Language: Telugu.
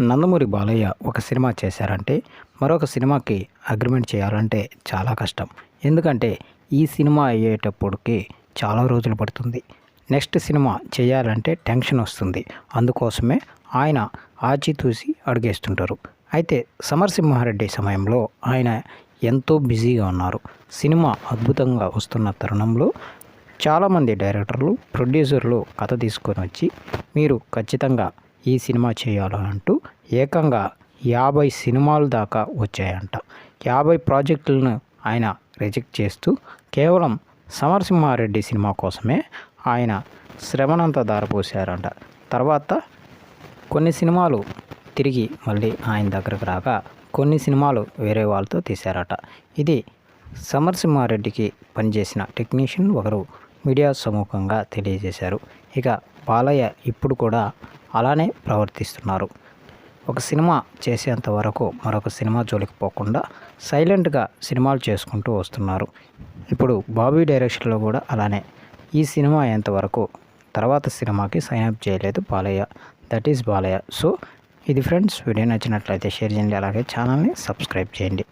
నందమూరి బాలయ్య ఒక సినిమా చేశారంటే మరొక సినిమాకి అగ్రిమెంట్ చేయాలంటే చాలా కష్టం. ఎందుకంటే ఈ సినిమా అయ్యేటప్పటికి చాలా రోజులు పడుతుంది. నెక్స్ట్ సినిమా చేయాలంటే టెన్షన్ వస్తుంది. అందుకోసమే ఆయన ఆచితూసి అడిగేస్తుంటారు. అయితే సమరసింహారెడ్డి సమయంలో ఆయన ఎంతో బిజీగా ఉన్నారు. సినిమా అద్భుతంగా వస్తున్న తరుణంలో చాలామంది డైరెక్టర్లు ప్రొడ్యూసర్లు కథ తీసుకొని వచ్చి మీరు ఖచ్చితంగా ఈ సినిమా చేయాలంటూ ఏకంగా యాభై సినిమాలు దాకా వచ్చాయంట. యాభై ప్రాజెక్టులను ఆయన రిజెక్ట్ చేస్తూ కేవలం సమరసింహారెడ్డి సినిమా కోసమే ఆయన శ్రమనంతా దారపోసారంట తర్వాత కొన్ని సినిమాలు తిరిగి మళ్ళీ ఆయన దగ్గరకు రాగా కొన్ని సినిమాలు వేరే వాళ్ళతో తీశారట. ఇది సమరసింహారెడ్డికి పనిచేసిన టెక్నీషియన్ ఒకరు మీడియా సముఖంగా తెలియజేశారు. ఇక బాలయ్య ఇప్పుడు కూడా అలానే ప్రవర్తిస్తున్నారు. ఒక సినిమా చేసేంత వరకు మరొక సినిమా జోలికి పోకుండా సైలెంట్గా సినిమాలు చేసుకుంటూ వస్తున్నారు. ఇప్పుడు బాబీ డైరెక్షన్లో కూడా అలానే. ఈ సినిమా అయ్యేంతవరకు తర్వాత సినిమాకి సైన్ అప్ చేయలేదు Balayya. That is Balayya. So ఇది ఫ్రెండ్స్ వీడియో నచ్చినట్లయితే షేర్ చేయండి. అలాగే ఛానల్ని సబ్స్క్రైబ్ చేయండి.